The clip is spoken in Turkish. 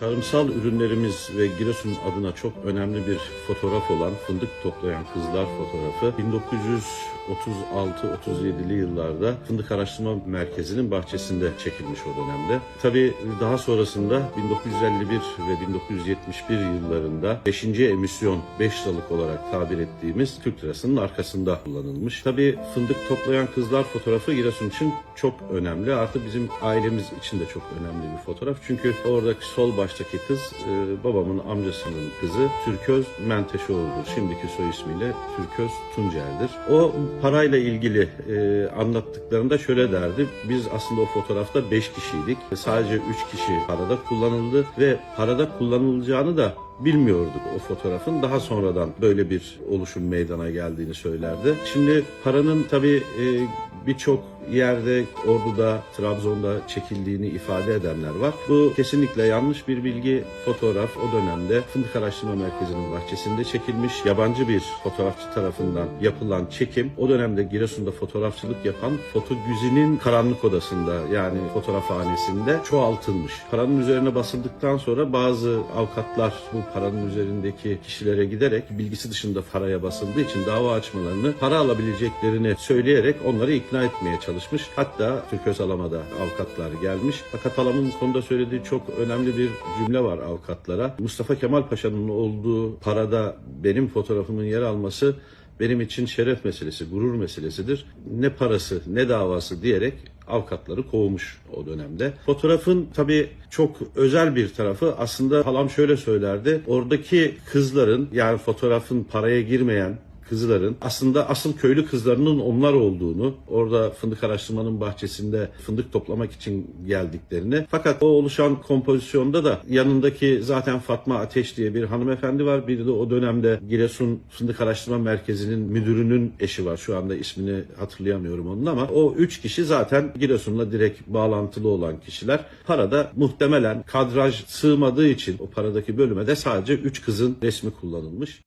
Tarımsal ürünlerimiz ve Giresun adına çok önemli bir fotoğraf olan Fındık Toplayan Kızlar fotoğrafı 1936-37'li yıllarda Fındık Araştırma Merkezi'nin bahçesinde çekilmiş o dönemde. Tabii daha sonrasında 1951 ve 1971 yıllarında 5. emisyon 5 liralık olarak tabir ettiğimiz Türk lirasının arkasında kullanılmış. Tabii Fındık Toplayan Kızlar fotoğrafı Giresun için çok önemli. Artı bizim ailemiz için de çok önemli bir fotoğraf. Çünkü oradaki sol baştaki kız e, babamın amcasının kızı Türköz Menteşoğlu'dur. Şimdiki soy ismiyle Türköz Tuncer'dir. O parayla ilgili e, anlattıklarında şöyle derdi. Biz aslında o fotoğrafta 5 kişiydik. Sadece 3 kişi parada kullanıldı ve parada kullanılacağını da bilmiyorduk o fotoğrafın. Daha sonradan böyle bir oluşum meydana geldiğini söylerdi. Şimdi paranın tabii e, birçok yerde Ordu'da, Trabzon'da çekildiğini ifade edenler var. Bu kesinlikle yanlış bir bilgi. Fotoğraf o dönemde Fındık Araştırma Merkezi'nin bahçesinde çekilmiş. Yabancı bir fotoğrafçı tarafından yapılan çekim o dönemde Giresun'da fotoğrafçılık yapan Fotogüzi'nin karanlık odasında yani fotoğrafhanesinde çoğaltılmış. Paranın üzerine basıldıktan sonra bazı avukatlar bu paranın üzerindeki kişilere giderek bilgisi dışında paraya basıldığı için dava açmalarını para alabileceklerini söyleyerek onları ikna etmeye çalışmış. Hatta Türk Özalama da avukatlar gelmiş. Fakat Alam'ın bu konuda söylediği çok önemli bir cümle var avukatlara. Mustafa Kemal Paşa'nın olduğu parada benim fotoğrafımın yer alması benim için şeref meselesi, gurur meselesidir. Ne parası ne davası diyerek avukatları kovmuş o dönemde. Fotoğrafın tabii çok özel bir tarafı aslında halam şöyle söylerdi. Oradaki kızların yani fotoğrafın paraya girmeyen kızların aslında asıl köylü kızlarının onlar olduğunu, orada fındık araştırmanın bahçesinde fındık toplamak için geldiklerini. Fakat o oluşan kompozisyonda da yanındaki zaten Fatma Ateş diye bir hanımefendi var. Bir de o dönemde Giresun Fındık Araştırma Merkezi'nin müdürünün eşi var. Şu anda ismini hatırlayamıyorum onun ama o üç kişi zaten Giresun'la direkt bağlantılı olan kişiler. Parada muhtemelen kadraj sığmadığı için o paradaki bölüme de sadece üç kızın resmi kullanılmış.